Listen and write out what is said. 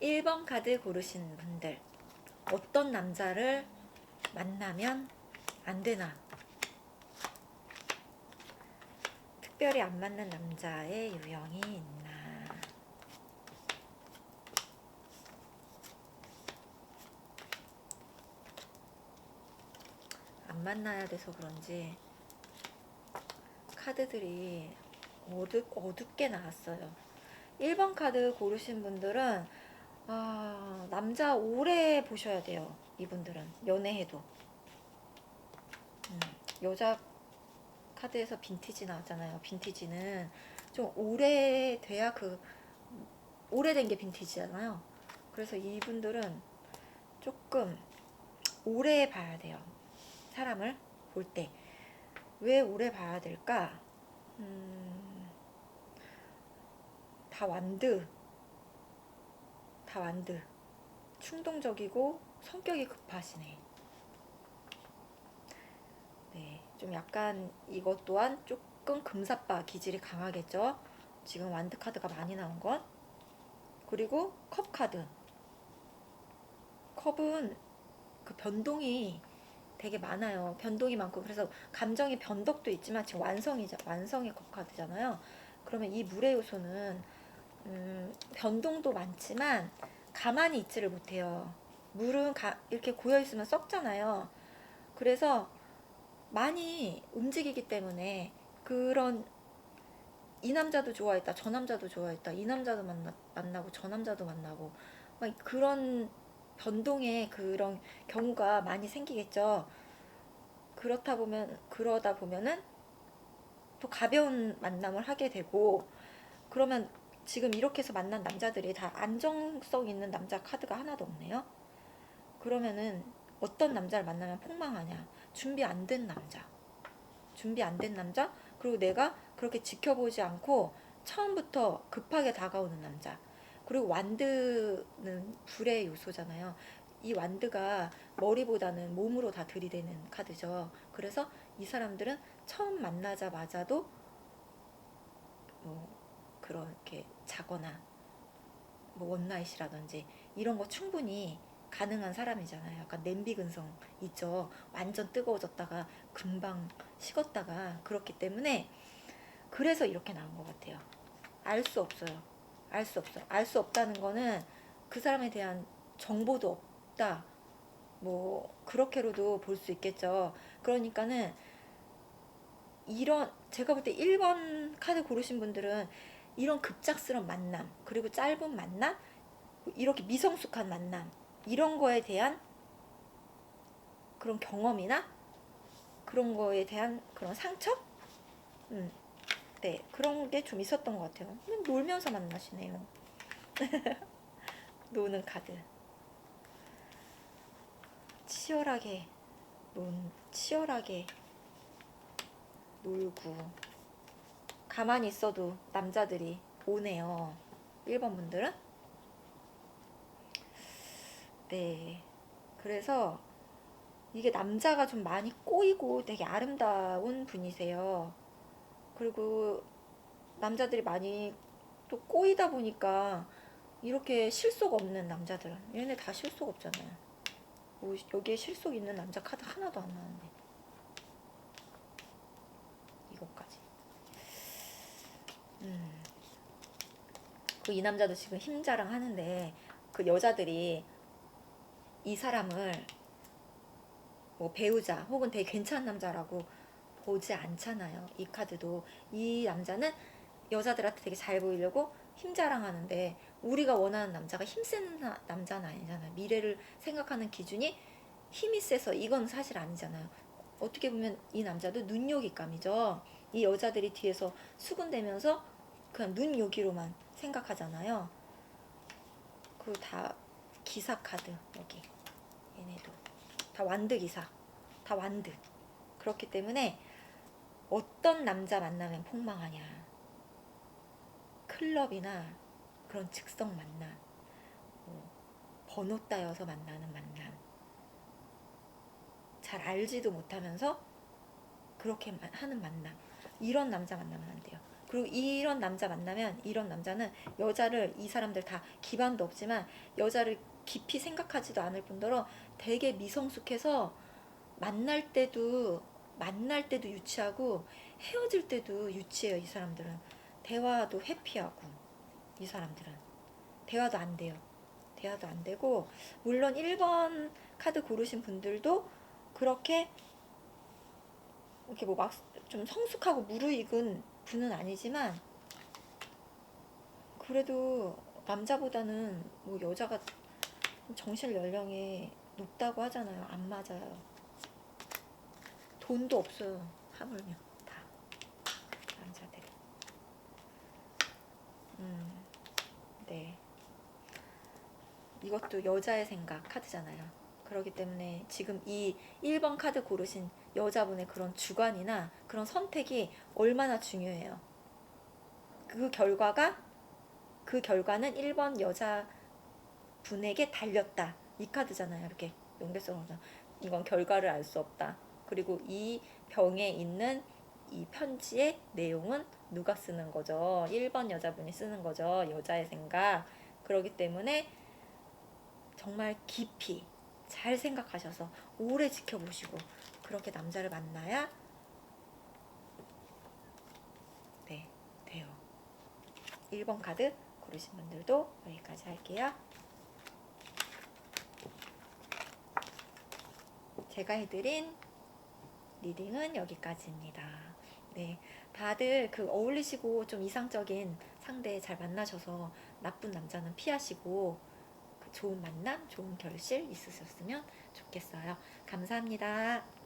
1번 카드 고르신 분들 어떤 남자를 만나면 안 되나? 특별히 안 맞는 남자의 유형이 있나? 안 만나야 돼서 그런지 카드들이 어둡, 어둡게 나왔어요. 1번 카드 고르신 분들은 아, 남자 오래 보셔야 돼요. 이분들은 연애해도 음, 여자 카드에서 빈티지 나왔잖아요. 빈티지는 좀 오래 돼야 그 오래된 게 빈티지잖아요. 그래서 이분들은 조금 오래 봐야 돼요. 사람을 볼 때. 왜 오래 봐야 될까? 음, 다 완드. 다 완드. 충동적이고 성격이 급하시네. 네, 좀 약간 이것 또한 조금 금사빠 기질이 강하겠죠? 지금 완드 카드가 많이 나온 건. 그리고 컵 카드. 컵은 그 변동이 되게 많아요. 변동이 많고 그래서 감정의 변덕도 있지만 지금 완성이죠. 완성의 컵 카드잖아요. 그러면 이 물의 요소는 음, 변동도 많지만 가만히 있지를 못해요. 물은 가, 이렇게 고여 있으면 썩잖아요. 그래서 많이 움직이기 때문에 그런 이 남자도 좋아했다, 저 남자도 좋아했다, 이 남자도 만나, 만나고 저 남자도 만나고 막 그런 변동의 그런 경우가 많이 생기겠죠. 그렇다 보면 그러다 보면은 또 가벼운 만남을 하게 되고 그러면 지금 이렇게 해서 만난 남자들이 다 안정성 있는 남자 카드가 하나도 없네요. 그러면은 어떤 남자를 만나면 폭망하냐? 준비 안 된 남자. 준비 안 된 남자? 그리고 내가 그렇게 지켜보지 않고 처음부터 급하게 다가오는 남자. 그리고 완드는 불의 요소잖아요. 이 완드가 머리보다는 몸으로 다 들이대는 카드죠. 그래서 이 사람들은 처음 만나자마자도 뭐 그렇게 자거나 뭐 원나잇이라든지 이런 거 충분히 가능한 사람이잖아요. 약간 냄비 근성 있죠. 완전 뜨거워졌다가 금방 식었다가 그렇기 때문에 그래서 이렇게 나온 것 같아요. 알 수 없어요. 알 수 없어요. 알수 없다는 거는 그 사람에 대한 정보도 없다. 뭐 그렇게로도 볼 수 있겠죠. 그러니까는 이런 제가 볼 때 1번 카드 고르신 분들은 이런 급작스러운 만남 그리고 짧은 만남 이렇게 미성숙한 만남 이런 거에 대한 그런 경험이나 그런 거에 대한 그런 상처? 음, 네, 그런 게 좀 있었던 것 같아요. 놀면서 만나시네요. 노는 카드. 치열하게 논, 치열하게 놀고 가만히 있어도 남자들이 오네요. 1번 분들은. 네. 그래서 이게 남자가 좀 많이 꼬이고 되게 아름다운 분이세요. 그리고 남자들이 많이 또 꼬이다 보니까 이렇게 실속 없는 남자들은 얘네 다 실속 없잖아요. 뭐 여기에 실속 있는 남자 카드 하나도 안 나왔네. 이것까지. 음. 그 이 남자도 지금 힘 자랑 하는데 그 여자들이 이 사람을 뭐 배우자 혹은 되게 괜찮은 남자라고 보지 않잖아요. 이 카드도 이 남자는 여자들한테 되게 잘 보이려고 힘 자랑하는데 우리가 원하는 남자가 힘센 나- 남자는 아니잖아요. 미래를 생각하는 기준이 힘이 세서 이건 사실 아니잖아요. 어떻게 보면 이 남자도 눈요기감이죠. 이 여자들이 뒤에서 수군대면서 그냥 눈요기로만 생각하잖아요. 그 다 기사 카드 여기. 얘네도. 다 완드 기사. 다 완드. 그렇기 때문에 어떤 남자 만나면 폭망하냐. 클럽이나 그런 즉석 만남. 뭐 번호 따여서 만나는 만남. 잘 알지도 못하면서 그렇게 마- 하는 만남 이런 남자 만나면 안 돼요. 그리고 이런 남자 만나면 이런 남자는 여자를 이 사람들 다 기반도 없지만 여자를 깊이 생각하지도 않을 뿐더러 되게 미성숙해서 만날 때도 만날 때도 유치하고 헤어질 때도 유치해요 이 사람들은. 대화도 회피하고 이 사람들은. 대화도 안 돼요. 대화도 안 되고 물론 1번 카드 고르신 분들도 그렇게 이렇게 뭐 막 좀 성숙하고 무르익은 분은 아니지만 그래도 남자보다는 뭐 여자가 정신 연령이 높다고 하잖아요. 안 맞아요. 돈도 없어요. 하물며 다 남자들이. 음, 네. 이것도 여자의 생각 카드잖아요. 그렇기 때문에 지금 이 1번 카드 고르신 여자분의 그런 주관이나 그런 선택이 얼마나 중요해요. 그 결과가 그 결과는 1번 여자분에게 달렸다. 이 카드잖아요. 이렇게 연결성으로 이건 결과를 알 수 없다. 그리고 이 병에 있는 이 편지의 내용은 누가 쓰는 거죠? 1번 여자분이 쓰는 거죠. 여자의 생각. 그렇기 때문에 정말 깊이 잘 생각하셔서 오래 지켜보시고 그렇게 남자를 만나야 네, 돼요. 1번 카드 고르신 분들도 여기까지 할게요. 제가 해드린 리딩은 여기까지입니다. 네, 다들 그 어울리시고 좀 이상적인 상대 잘 만나셔서 나쁜 남자는 피하시고 그 좋은 만남, 좋은 결실 있으셨으면 좋겠어요. 감사합니다.